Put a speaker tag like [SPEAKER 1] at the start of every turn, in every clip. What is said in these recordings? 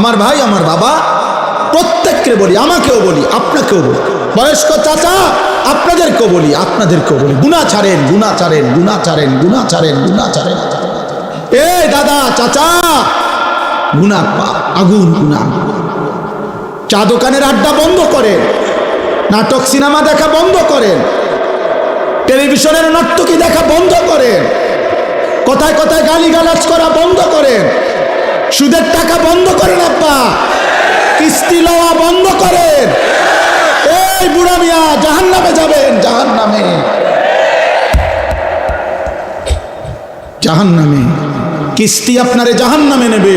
[SPEAKER 1] আমার ভাই, আমার বাবা, প্রত্যেককে বলি, আমাকেও বলি, আপনাকেও বলি। বয়স্ক চাচা, আপনাদেরকেও বলি আপনাদেরকেও বলি। গুণা ছাড়েন গুণা ছাড়েন গুণা ছাড়েন গুণা ছাড়েন গুণা ছাড়েন। এ দাদা, চাচা, গুণা আগুন, গুণা। চা দোকানের আড্ডা বন্ধ করেন, নাটক, সিনেমা দেখা বন্ধ করেন, টেলিভিশনের নর্তকী দেখা বন্ধ করেন, কথায় কথায় গালি গালাজ করা বন্ধ করেন। সুদের টাকা বন্ধ করেন আব্বা। কিস্তি লওয়া বন্ধ করেন। এই বুড়া মিয়া জাহান নামে যাবেন জাহান নামে জাহান নামে কিস্তি আপনারে জাহান নামে নেবে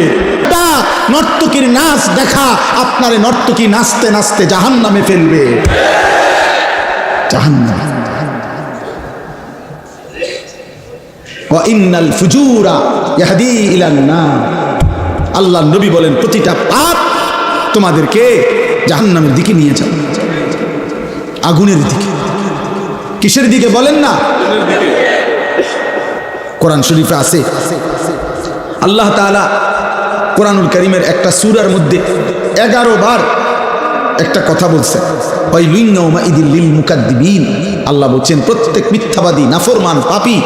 [SPEAKER 1] নর্তকীর নাচ দেখা আপনারে নর্তকী নাচতে নাচতে জাহান নামে ফেলবে। জাহান নামে ইন্নাল ফুজুরা ইয়াহদি ইলান নার। আল্লাহ নবী বলেন, প্রতিটা পাপ তোমাদেরকে জাহান্নামের দিকে নিয়ে যাবে। আগুনের দিকে। কিসের দিকে বলেন না? কোরআন শরীফে আছে। আল্লাহ তাআলা কোরআনুল করিমের একটা সূরার মধ্যে এগারো বার একটা কথা বলছে আল্লাহ বলছেন, প্রত্যেক মিথ্যাবাদী, নাফরমান, পাপী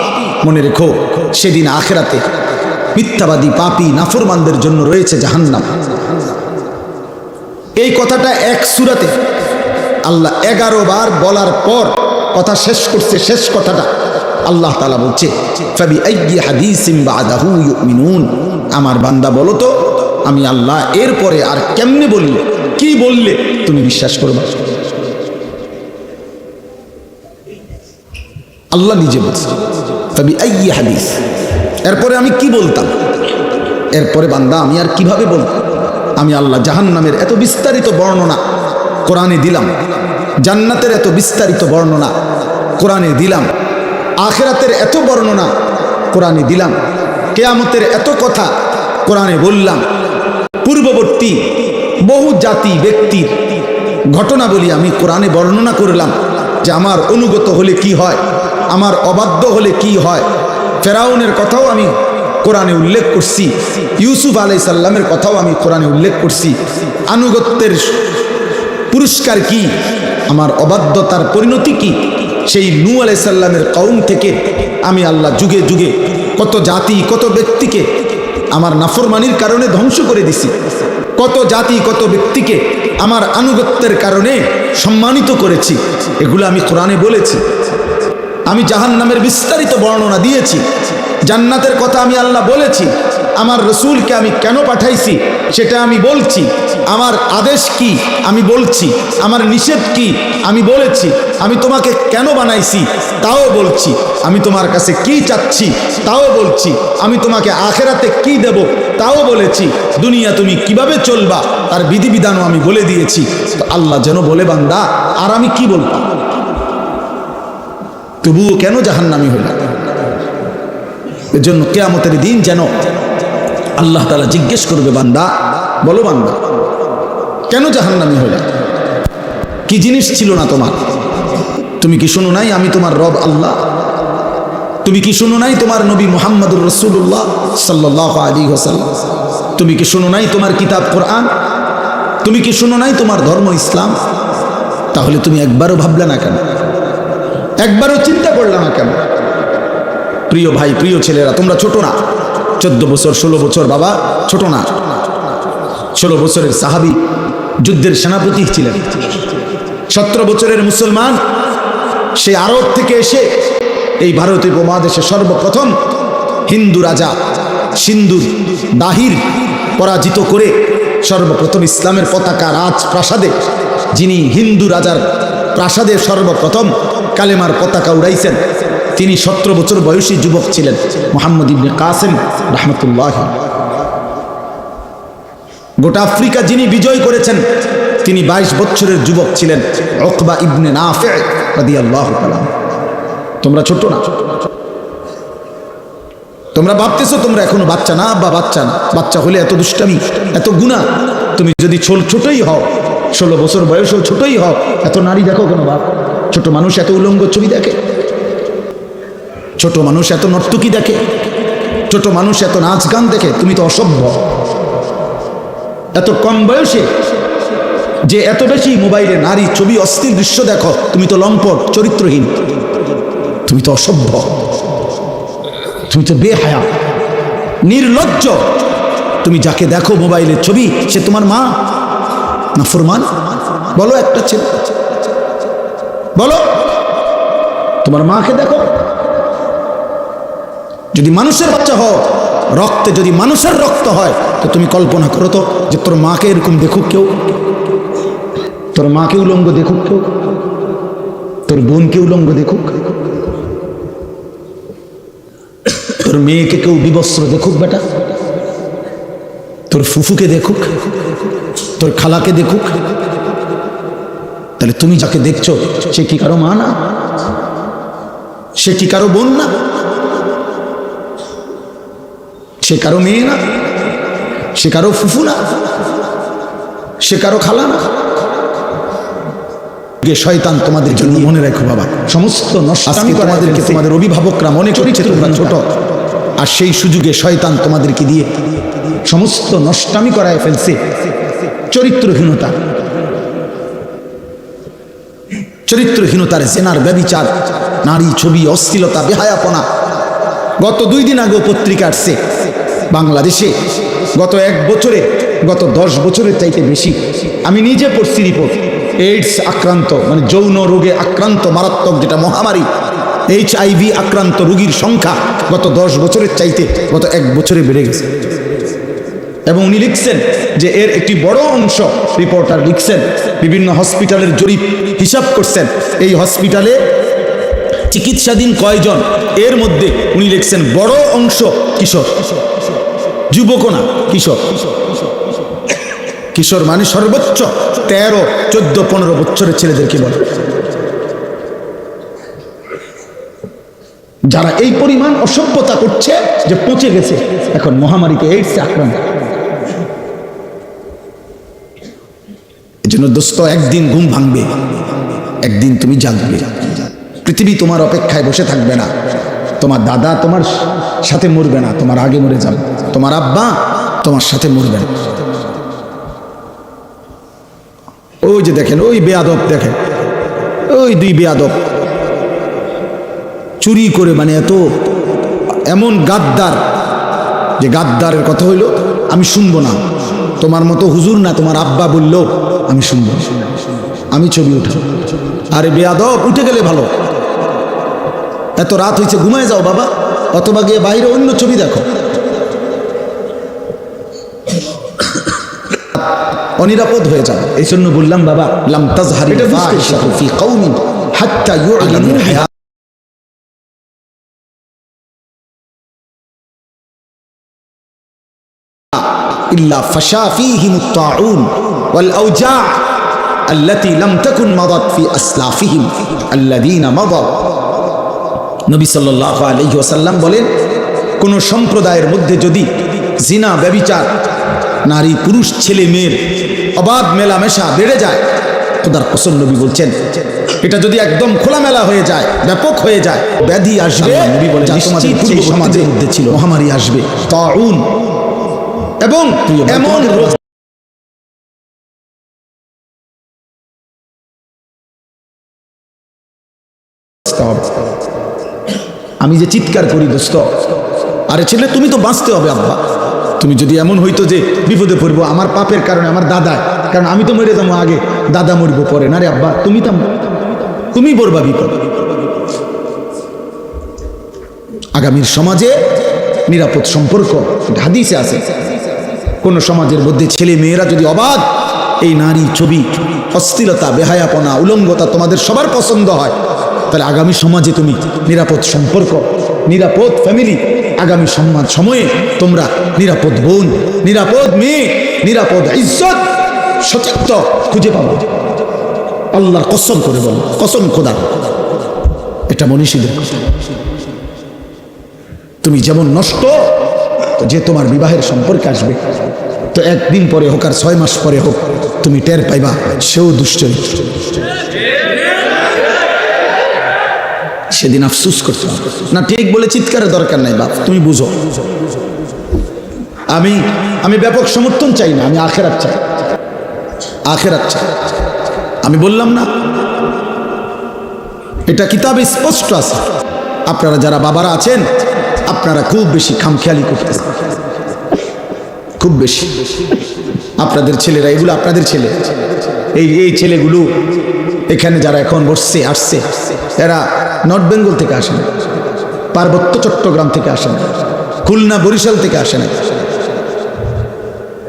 [SPEAKER 1] মনে রেখো, সেদিন আখেরাতে মিথ্যাবাদী, পাপী, নাফরমানদের জন্য রয়েছে জাহান্নাম। এই কথাটা এক সুরাতে আল্লাহ এগারো বার বলার পর কথা শেষ করছে, শেষ কথাটা আল্লাহ তালা বলছে আমার বান্দা বলো তো, আমি আল্লাহ এরপরে আর কেমনে বললে? কি বললে? তুমি বিশ্বাস করবে? আল্লাহ নিজে বলছে তবে আইয়ি হাদিস। এরপরে আমি কি বলতাম? এরপরে বান্দা, আমি আর কীভাবে বলতাম আমি আল্লাহ জাহান নামের এত বিস্তারিত বর্ণনা কোরআনে দিলাম, জান্নাতের এত বিস্তারিত বর্ণনা কোরআনে দিলাম, আখেরাতের এত বর্ণনা কোরআনে দিলাম, কেয়ামতের এত কথা কোরআনে বললাম। পূর্ববর্তী বহু জাতি ব্যক্তির ঘটনা বলি আমি কোরআনে বর্ণনা করলাম যে আমার অনুগত হলে কি হয়? আমার অবাধ্য হলে কি হয়? ফেরাউনের কথাও আমি কোরআনে উল্লেখ করছি। ইউসুফ আলাই সাল্লামের কথাও আমি কোরআনে উল্লেখ করছি। আনুগত্যের পুরস্কার কি? আমার অবাধ্যতার পরিণতি কি? সেই নু আলাই সাল্লামের কৌম থেকে আমি আল্লাহ যুগে যুগে কত জাতি, কত ব্যক্তিকে আমার নাফরমানির কারণে ধ্বংস করে দিছি। কত জাতি, কত ব্যক্তিকে আমার আনুগত্যের কারণে সম্মানিত করেছি। এগুলো আমি কোরআনে বলেছি। আমি জাহান নামের বিস্তারিত বর্ণনা দিয়েছি। জান্নাতের কথা আমি আল্লাহ বলেছি। আমার রসুলকে আমি কেন পাঠাইছি সেটা আমি বলছি। আমার আদেশ কি আমি বলছি। আমার নিষেধ কি আমি বলেছি। আমি তোমাকে কেন বানাইছি তাও বলছি। আমি তোমার কাছে কি চাচ্ছি তাও বলছি। আমি তোমাকে আখেরাতে কি দেব তাও বলেছি। দুনিয়া তুমি কীভাবে চলবা তার বিধিবিধানও আমি বলে দিয়েছি। আল্লাহ যেন বলে বান্দা, আর আমি কি বলব? তবুও কেন জাহান্নামি হইল এজন্য কেয়ামতের দিন যেন আল্লাহ তালা জিজ্ঞেস করবে, বান্দা, বলো বান্দা, কেন জাহান্নামি হইল কি জিনিস ছিল না তোমার? তুমি কি শুনো নাই আমি তোমার রব আল্লাহ? তুমি কি শুনো নাই তোমার নবী মোহাম্মদুর রসুল্লাহ সাল্লাহ আলী হোসাল্লাম তুমি কি শুনো নাই তোমার কিতাব কোরআন? তুমি কি শুনো নাই তোমার ধর্ম ইসলাম? তাহলে তুমি একবারও ভাবলে না কেন? একবারও চিন্তা করলাম না কেন? প্রিয় ভাই, প্রিয় ছেলেরা, তোমরা ছোট না। চোদ্দ বছর, ষোলো বছর বাবা, ছোট না। ষোলো বছরের সাহাবি যুদ্ধের সেনাপতি ছিলেন। সতেরো বছরের মুসলমান, সে আরব থেকে এসে এই ভারতীয় উপমহাদেশে সর্বপ্রথম হিন্দু রাজা সিন্ধুর দাহির পরাজিত করে সর্বপ্রথম ইসলামের পতাকা রাজ প্রাসাদে যিনি হিন্দু রাজার প্রাসাদে সর্বপ্রথম কালেমার পতাকা উড়াইছেন। তিনি সতেরো বছর বয়সী যুবক ছিলেন, মোহাম্মদ ইবনে কাসেম রহমতুল্লাহ। গোটা আফ্রিকা যিনি বিজয় করেছেন, তিনি বাইশ বছরের যুবক ছিলেন অকবা ইবনে নাফে তোমরা ছোট না? তোমরা ভাবতেছো তোমরা এখনও বাচ্চা না? বা বাচ্চা না? বাচ্চা হলে এত দুষ্টামি, এত গুণা তুমি যদি ছোল ছোটই হও ষোলো বছর বয়সেও ছোটই হও। এত নারী দেখো কেন বাপ? ছোট মানুষ এত উলঙ্গ ছবি দেখে। ছোট মানুষ এত নর্তকী দেখে। ছোট মানুষ এত নাচ গান দেখে, তুমি তো অসভ্য। এত কম বয়সে যে এত বেশি মোবাইলে নারী ছবি অস্থির দৃশ্য দেখো, তুমি তো লম্পট, চরিত্রহীন। তুমি তো অসভ্য। তুমি তো বেহায়া। নির্লজ্জ। তুমি যাকে দেখো মোবাইলের ছবি, সে তোমার মা। না বলো একটা ছেলে। বলো। তোমার মাকে দেখো। যদি মানুষের বাচ্চা হও, রক্তে যদি মানুষের রক্ত হয়, তো তুমি কল্পনা করো তো যে তোর মাকে এরকম দেখুক কেউ। তোর মাকে উলঙ্গ দেখুক কেউ। তোর বোনকে উলঙ্গ দেখুক। তোর মেয়েকে কেউ বিবস্ত্র দেখুক বেটা। তোর ফুফুকে দেখুক। তোর খালাকে দেখুক। তাহলে তুমি যাকে দেখছ সে কি কারও মা না? সে কি কারও বোন না? সে কারও মেয়ে না? সে কারও ফুফু না? সে কারও খালা না? শয়তান তোমাদের জন্য মনে রাখো বাবা। সমস্ত তোমাদেরকে তোমাদের অভিভাবকরা মনে করছে তোমরা ছোট। আর সেই সুযোগে শয়তান তোমাদেরকে দিয়ে সমস্ত নষ্টামি করায় ফেলছে। চরিত্রহীনতা। চরিত্রহীনতার জেনার ব্যবিচার, নারী ছবি, অশ্লীলতা, বেহায়াপনা। গত দুই দিন আগে পত্রিকা আসছে। বাংলাদেশে গত এক বছরে, গত দশ বছরের চাইতে বেশি। আমি নিজে পড়ছি রিপোর্ট। এইডস আক্রান্ত মানে যৌন রোগে আক্রান্ত, মারাত্মক যেটা মহামারী এইচ আক্রান্ত রোগীর সংখ্যা গত দশ বছরের চাইতে গত এক বছরে বেড়ে গেছে। এবং উনি লিখছেন যে এর একটি বড় অংশ রিপোর্টার লিখছেন, বিভিন্ন হসপিটালের জরিপ হিসাব করছেন। এই হসপিটালে চিকিৎসাধীন কয়জন? এর মধ্যে উনি লিখছেন, বড় অংশ কিশোর। যুবক না, কিশোর। কিশোর মানে সর্বোচ্চ তেরো, চোদ্দ, পনেরো বছরের ছেলেদেরকে বলে? যারা এই পরিমাণ অসভ্যতা করছে যে পচে গেছে, এখন মহামারীতে এইডসে আক্রান্ত। এজন্য দোস্ত, একদিন ঘুম ভাঙবে। একদিন তুমি জাগবে। পৃথিবী তোমার অপেক্ষায় বসে থাকবে না। তোমার দাদা তোমার সাথে মরবে না, তোমার আগে মরে যাবে। তোমার আব্বা তোমার সাথে মরবে না। ওই যে দেখেন, ওই বেয়াদব দেখেন। ওই দুই বেয়াদব। চুরি করে মানে এত, এমন গাদ্দার। যে গাদ্দারের কথা হইল, আমি শুনব না। তোমার মতো হুজুর না তোমার আব্বা বলল। আমি শুনব। আমি ছবি উঠা আরে বেয়াদব উঠে গেলে ভালো। এত রাত হয়েছে ঘুমায় যাও বাবা অথবা গিয়ে বাইরে অন্য ছবি দেখো। অনিরাপদ হয়ে যাবে এই জন্য বললাম বাবা লাম ইল্লা ফাশা ফীহিমুত তাউন والأوجاع التي لم تكن مضت في أسلافهم الذين مضوا নবী সাল্লাহ আলহি ওসাল্লাম বলেন কোন সম্প্রদায়ের মধ্যে যদি জিনা ব্যবিচার নারী পুরুষ ছেলে মেয়ের অবাধ মেলামেশা বেড়ে যায় খোদার কসম নবী বলছেন এটা যদি একদম খোলামেলা হয়ে যায় ব্যাপক হয়ে যায় ব্যাধি আসবে নবী বলে তোমাদের পূর্ব সমাজের মধ্যে ছিল মহামারী আসবে তাউন এবং এমন রোগ আমি যে চিৎকার করি দোস্ত, আরে ছেলে, তুমি তো বাঁচতে হবে আব্বা। তুমি যদি এমন হইতো যে বিপদে পড়ব, আমার পাপের কারণে, আমার দাদা কারণ আমি তো মরে যাব আগে, দাদা মরবো পরে। না রে আব্বা, তুমি তো তুমি বলবা বিপদ। আগামীর সমাজে নিরাপদ সম্পর্ক হাদিসে আছে। কোন সমাজের মধ্যে ছেলে মেয়েরা যদি অবাধ, এই নারী ছবি অস্থিরতা বেহায়াপনা, উলঙ্গতা তোমাদের সবার পছন্দ হয় তাহলে আগামী সমাজে তুমি নিরাপদ সম্পর্ক, নিরাপদ ফ্যামিলি আগামী সমাজ সময়ে তোমরা নিরাপদ বোন, নিরাপদ মেয়ে, নিরাপদ ইজ্জত সচিত্ত খুঁজে পাবো। আল্লাহর কসম করে বল, কসম খোদা। এটা মনীষীদের তুমি যেমন নষ্ট যে তোমার বিবাহের সম্পর্কে আসবে, তো একদিন পরে হোক আর ছয় মাস পরে হোক, তুমি টের পাইবা, সেও দুশ্চরিত্র। সেদিন আফসুস করতে হবে। না, ঠিক বলে চিৎকারের দরকার নাই বাপ, তুমি বুঝো। আমি আমি ব্যাপক সমর্থন চাই না, আমি আখেরাত চাই। আখেরাত চাই। আমি বললাম না, এটা কিতাবে স্পষ্ট আছে। আপনারা যারা বাবারা আছেন, আপনারা খুব বেশি খামখেয়ালি করতেছেন। খুব বেশি। আপনাদের ছেলেরা, এগুলো আপনাদের ছেলে। এই এই ছেলেগুলো এখানে যারা এখন বসছে, আসছে, এরা নর্থ বেঙ্গল থেকে আসে না পার্বত্য চট্টগ্রাম থেকে আসে না খুলনা, বরিশাল থেকে আসে না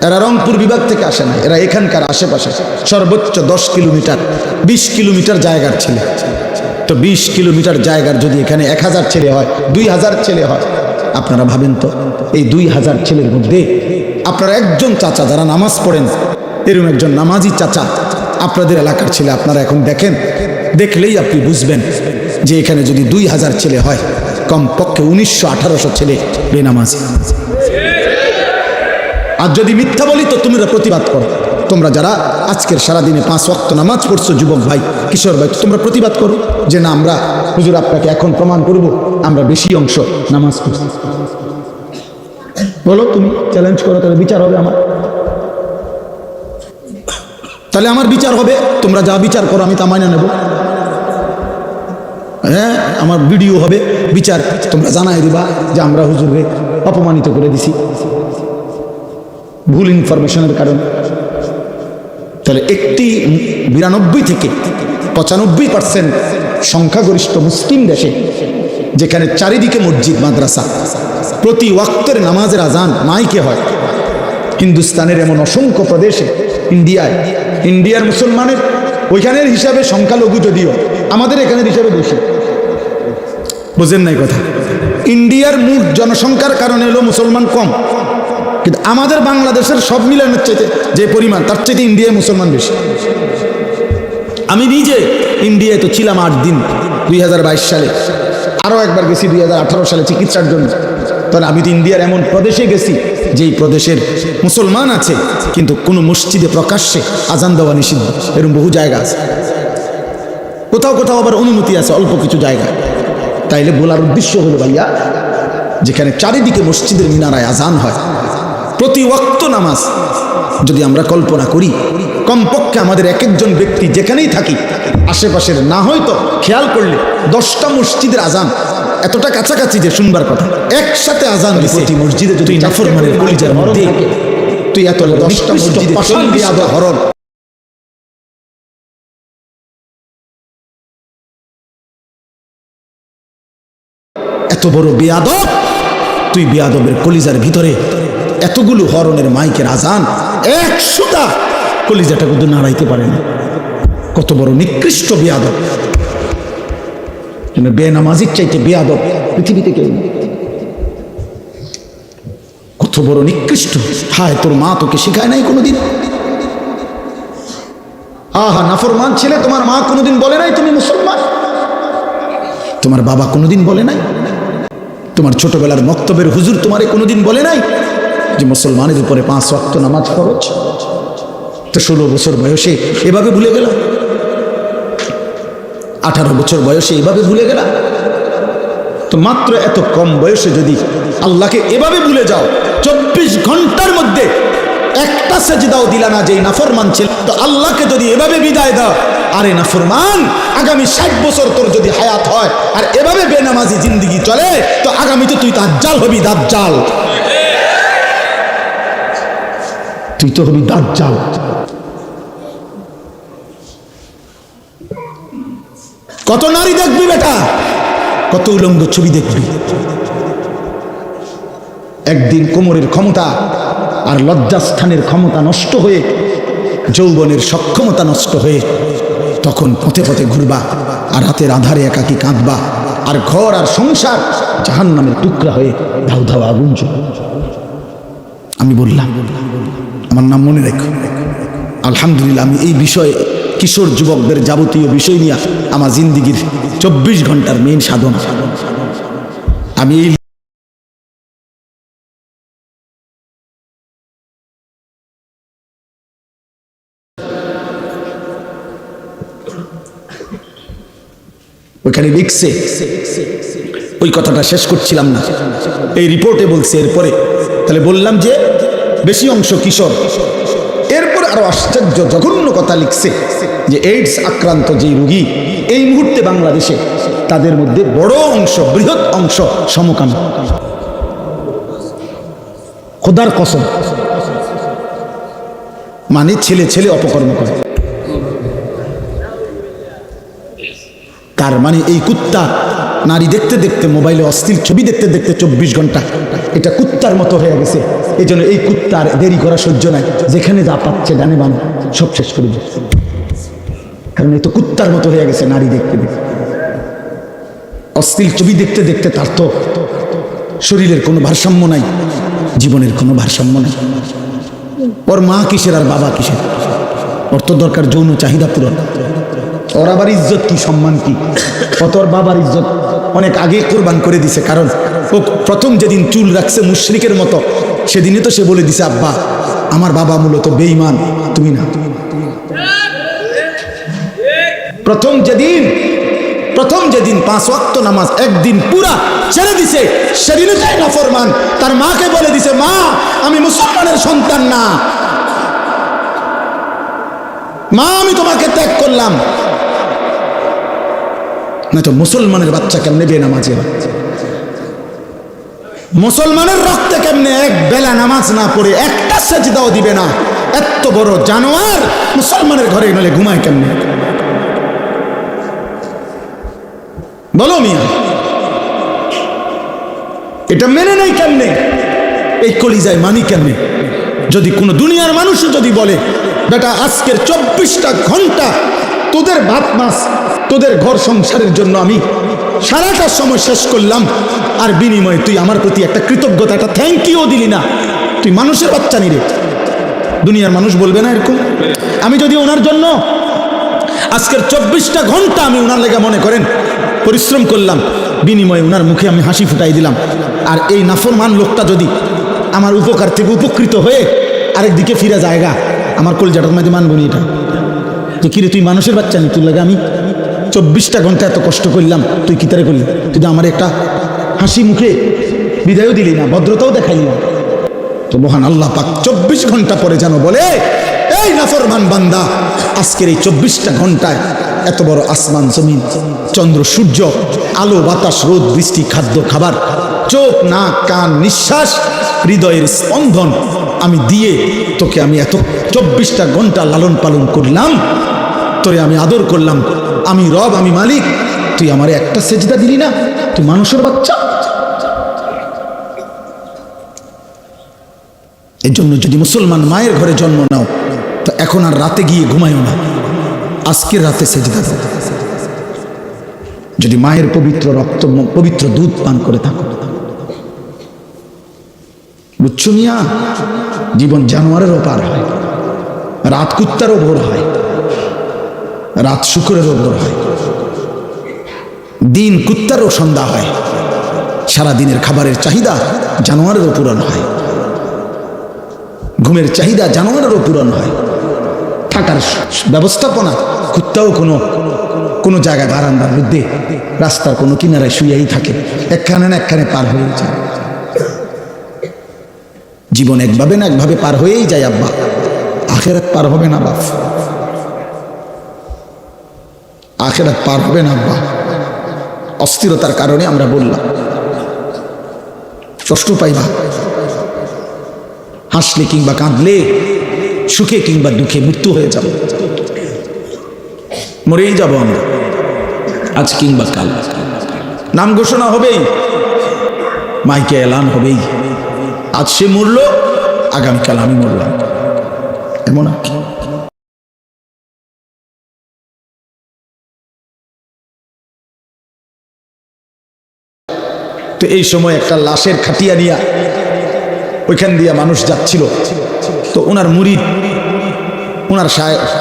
[SPEAKER 1] এরা রংপুর বিভাগ থেকে আসে না এরা এখানকার আশেপাশে। সর্বোচ্চ দশ কিলোমিটার, বিশ কিলোমিটার জায়গার ছেলে। তো বিশ কিলোমিটার জায়গার যদি এখানে এক হাজার ছেলে হয়, দুই হাজার ছেলে হয়, আপনারা ভাবেন তো, এই দুই হাজার ছেলের মধ্যে আপনারা একজন চাচা যারা নামাজ পড়েন এরকম একজন নামাজি চাচা, আপনাদের এলাকার ছেলে আপনারা এখন দেখেন, দেখলেই আপনি বুঝবেন যে এখানে যদি দুই হাজার ছেলে হয়, কমপক্ষে উনিশশো আঠারোশো ছেলে বেনামাজি। আর যদি মিথ্যা বলি, তো তোমরা প্রতিবাদ করো। তোমরা যারা আজকের সারাদিনে পাঁচ ওয়াক্ত নামাজ পড়ছো, যুবক ভাই, কিশোর ভাই তোমরা প্রতিবাদ করো যে না, আমরা হুজুর আপনাকে এখন প্রমাণ করব, আমরা বেশি অংশ নামাজ পড়ছি। বলো তুমি চ্যালেঞ্জ করো, তাহলে বিচার হবে আমার। তাহলে আমার বিচার হবে, তোমরা যা বিচার করো, আমি তা মাইনে নেব। হ্যাঁ আমার ভিডিও হবে, বিচার। তোমরা জানাই দিবা যে আমরা হুজুরকে অপমানিত করে দিছি। ভুল ইনফরমেশনের কারণে। তাহলে একটি বিরানব্বই থেকে পঁচানব্বই পার্সেন্ট সংখ্যাগরিষ্ঠ মুসলিম দেশে, যেখানে চারিদিকে মসজিদ, মাদ্রাসা, প্রতি ওয়াক্তের নামাজের আজান মাইকে হয়। হিন্দুস্তানের এমন অসংখ্য প্রদেশে, ইন্ডিয়ায়, ইন্ডিয়ার মুসলমানের, ওইখানের হিসাবে সংখ্যালঘু যদিও, আমাদের এখানের হিসাবে বেশি। বোঝেন নাই কথা। ইন্ডিয়ার মোট জনসংখ্যার কারণে হলো মুসলমান কম। কিন্তু আমাদের বাংলাদেশের সব মিলানোর চাইতে যে পরিমাণ, তার চাইতে ইন্ডিয়ায় মুসলমান বেশি। আমি নিজে ইন্ডিয়ায় তো ছিলাম আট দিন, দুই হাজার বাইশ সালে। আরও একবার গেছি দুই হাজার আঠারো সালে চিকিৎসার জন্য। তাহলে আমি তো ইন্ডিয়ার এমন প্রদেশে গেছি, যেই প্রদেশের মুসলমান আছে, কিন্তু কোনো মসজিদে প্রকাশ্যে আজান দেওয়া নিষিদ্ধ। এরকম বহু জায়গা আছে। কোথাও কোথাও আবার অনুমতি আছে, অল্প কিছু জায়গায় তাইলে বলার উদ্দেশ্য হলো ভাইয়া যেখানে চারিদিকে মসজিদের মিনারায় আজান হয় প্রতি ওয়াক্ত নামাজ যদি আমরা কল্পনা করি কমপক্ষে আমাদের এক একজন ব্যক্তি যেখানেই থাকি আশেপাশের না হয়তো খেয়াল করলে দশটা মসজিদের আজান এতটা কাছাকাছি যে শুনবার কথা। একসাথে আজান দিছে। প্রতি মসজিদে যদি কলিজার মধ্যে তুই এত দশটা মসজিদে হরণ। বড় বেয়াদব? তুই বেয়াদবের কলিজার ভিতরে এতগুলো হরণের মাইকের আজান একশোটা কলিজাটা কিন্তু নাড়াইতে পারে না। কত বড় নিকৃষ্ট বেয়াদব। বেনামাজির চাইতে বেয়াদব পৃথিবীতে কেউ কত বড় নিকৃষ্ট। হায়, তোর মা তোকে শেখায় নাই কোনোদিন? আহা, নাফরমান ছেলে, তোমার মা কোনোদিন বলে নাই তুমি মুসলমান? তোমার বাবা কোনোদিন বলে নাই? তোমার ছোটবেলার মক্তবের হুজুর তোমারে কোনোদিন বলে নাই যে মুসলমানের উপরে পাঁচ ওয়াক্ত নামাজ খরচ তো ষোলো বছর বয়সে এভাবে ভুলে গেল? আঠারো বছর বয়সে এভাবে ভুলে গেল? তো মাত্র এত কম বয়সে যদি আল্লাহকে এভাবে ভুলে যাও, চব্বিশ ঘণ্টার মধ্যে একটা সেজদাও দিলা না যে নাফর ছিল। তো আল্লাহকে যদি এভাবে বিদায় দাও আরে নাফরমান আগামী ষাট বছর তোর যদি হায়াত হয়, আর এভাবে বেনামাজি জিন্দিগি চলে, তো আগামীতে তুই দাজ্জাল হবি, দাজ্জাল। তুই তো হবি দাজ্জাল। কত নারী দেখবি বেটা? কত উলঙ্গ ছবি দেখবি। একদিন কোমরের ক্ষমতা আর লজ্জাস্থানের ক্ষমতা নষ্ট হয়ে, যৌবনের সক্ষমতা নষ্ট হয়ে তখন পথে পথে ঘুরবা আর রাতের আধারে একাকি কাঁদবা। আর ঘর আর সংসার জাহান নামের টুকরা হয়ে ধাউ ধাউ আগুন আমি বললাম, আমার নাম মনে রেখো। আলহামদুলিল্লাহ, আমি এই বিষয়ে কিশোর যুবকদের যাবতীয় বিষয় নিয়ে আমার জিন্দিগির চব্বিশ ঘণ্টার মেইন সাধনা। আমি এই ওইখানে লিখছে। ওই কথাটা শেষ করছিলাম না। এই রিপোর্টে বলছে এরপরে। তাহলে বললাম যে, বেশি অংশ কিশোর। এরপর আরও আশ্চর্য, জঘন্য কথা লিখছে যে এইডস আক্রান্ত যে রুগী, এই মুহূর্তে বাংলাদেশে তাদের মধ্যে বড় অংশ, বৃহৎ অংশ সমকাম। খোদার কসম। মানে ছেলে ছেলে অপকর্ম করে। তার মানে এই কুত্তা, নারী দেখতে দেখতে মোবাইলে অস্থির ছবি দেখতে দেখতে চব্বিশ ঘণ্টা, এটা কুত্তার মতো হয়ে গেছে। এই জন্য এই কুত্তার দেরি করা সহ্য নাই যেখানে যা পাচ্ছে ডানে বাম, সব শেষ করে দিচ্ছে কারণ এই তো কুত্তার মতো হয়ে গেছে নারী দেখতে দেখতে। অস্থির ছবি দেখতে দেখতে তার তো শরীরের কোনো ভারসাম্য নাই, জীবনের কোনো ভারসাম্য নাই। ওর মা কিসের আর বাবা কিসের? তো দরকার যৌন চাহিদা পূরণ। ওর আবার ইজ্জত কি, সম্মান কি? ও তোর বাবার ইজ্জত অনেক আগে কোরবান করে দিছে, কারণ ও প্রথম যেদিন চুল রাখছে মুশরিকের মতো সেদিনে তো সে বলে দিছে, আব্বা, আমার বাবা মূলত বেঈমান, তুমি না। প্রথম যেদিন প্রথম যেদিন পাঁচ ওয়াক্ত নামাজ একদিন পুরা ছেড়ে দিছে সেদিনে চাই না ফরমান। তার মাকে বলে দিছে, মা, আমি মুসলমানের সন্তান না। মা, আমি তোমাকে ত্যাগ করলাম। না তো মুসলমানের বাচ্চা কেমনে বে নামাজে মুসলমানের রক্তে কেমনে এক বেলা নামাজ না পড়ে একটা সেজদাও দিবে না? এত বড় জানোয়ার মুসলমানের ঘরে নলে ঘুমায় কেমনে? বলো মিয়া, এটা মেনে নেই কেমনে? এই কলিজায় মানি কেমনে? যদি কোনো দুনিয়ার মানুষও যদি বলে, বেটা, আজকের চব্বিশটা ঘণ্টা তোদের ভাত মাস তোদের ঘর সংসারের জন্য আমি সারাটা সময় শেষ করলাম। আর বিনিময়ে তুই আমার প্রতি একটা কৃতজ্ঞতা, একটা থ্যাংক ইউ দিলি না। তুই মানুষের বাচ্চা নিরে দুনিয়ার মানুষ বলবে না এরকম। আমি যদি ওনার জন্য আজকের চব্বিশটা ঘণ্টা আমি ওনার লেগে মনে করেন, পরিশ্রম করলাম, বিনিময়ে ওনার মুখে আমি হাসি ফুটাই দিলাম। আর এই নাফরমান লোকটা যদি আমার উপকার থেকে উপকৃত হয়ে আরেক দিকে ফিরে জায়গা আমার কলজাটার মধ্যে মানবনি এটা। যে কিরে, তুই মানুষের বাচ্চা নি? তুই লাগে আমি চব্বিশটা ঘণ্টা এত কষ্ট করলাম। তুই কি তারে করলি? তুই তো আমার একটা হাসি মুখে বিদায়ও দিলি না, ভদ্রতাও দেখাইলি না। তো মহান আল্লাহ পাক চব্বিশ ঘণ্টা পরে যেন বলে, এই নাফরমান বান্দা, আজকের এই চব্বিশটা ঘন্টায় এত বড় আসমান, জমিন, চন্দ্র, সূর্য, আলো, বাতাস, রোদ, বৃষ্টি, খাদ্য, খাবার চোখ, নাক, কান, নিঃশ্বাস, হৃদয়ের স্পন্দন আমি দিয়ে তোকে আমি এত চব্বিশটা ঘণ্টা লালন পালন করলাম, তোরে আমি আদর করলাম। আমি রব, আমি মালিক, তুই আমারে একটা সেজদা দিলি না, তুই মানুষের বাচ্চা। এর জন্য যদি মুসলমান মায়ের ঘরে জন্ম নাও, তো এখন আর রাতে গিয়ে ঘুমায়ও না। আজকের রাতে সেজদা যদি মায়ের পবিত্র রক্ত, পবিত্র দুধ পান করে থাকো। বুঝছ মিয়া? জীবন জানোয়ারেরও পার হয়, রাত কুত্তারও ভোর হয়, রাত শুকুরেরও ভোর হয়। দিন কুত্তারও সন্ধ্যা হয়, সারা দিনের খাবারের চাহিদা জানোয়ারেরও পূরণ হয়। ঘুমের চাহিদা জানোয়ারেরও পূরণ হয়। থাকার ব্যবস্থাপনা কুত্তাও কোনো কোনো জায়গায় বারান্দার মধ্যে, রাস্তার কোনো কিনারায় শুয়েই থাকে, একখানে না একখানে পার হয়ে যায়। জীবন একভাবে না একভাবে পার হয়েই যায় আব্বা। আখেরাত পার হবে না বাপ। আখেরাত পার হবে না আব্বা। অস্থিরতার কারণে আমরা বললাম, কষ্ট পাইবা হাসলে কিংবা কাঁদলে সুখে কিংবা দুঃখে মৃত্যু হয়ে যাব। মরেই যাব আমরা, আজ কিংবা কাল। নাম ঘোষণা হবেই, মাইকে এলান হবেই। আজ সে মরল আগামীকাল আমি মরলাম। এমন আর কি। তো এই সময় একটা লাশের খাটিয়া নিয়া ওইখান দিয়া মানুষ যাচ্ছিল। তো ওনার মুড়ি ওনার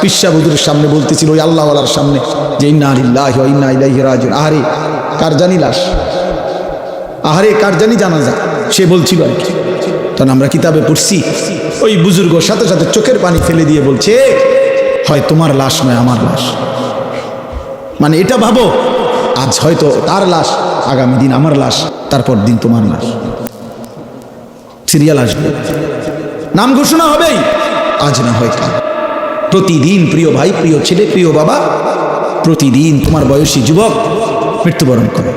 [SPEAKER 1] পিসা সামনে বলতেছিল, ওই আল্লাহওয়ালার সামনে, যে ইন্না আহারে, কার জানি লাশ? আহারে, কার জানি জানা যা সে বলছিল আর কি। তখন আমরা কিতাবে পড়ছি, ওই বুজুর্গ সাথে সাথে চোখের পানি ফেলে দিয়ে বলছে, হয় তোমার লাশ নয়, আমার লাশ। মানে এটা ভাবো, আজ হয়তো তার লাশ, আগামী দিন আমার লাশ, তারপর দিন তোমার লাশ। সিরিয়াল আসবে। নাম ঘোষণা হবেই, আজ না হয় কাল। প্রতিদিন প্রিয় ভাই, প্রিয় ছেলে, প্রিয় বাবা, প্রতিদিন তোমার বয়সী যুবক মৃত্যুবরণ করে।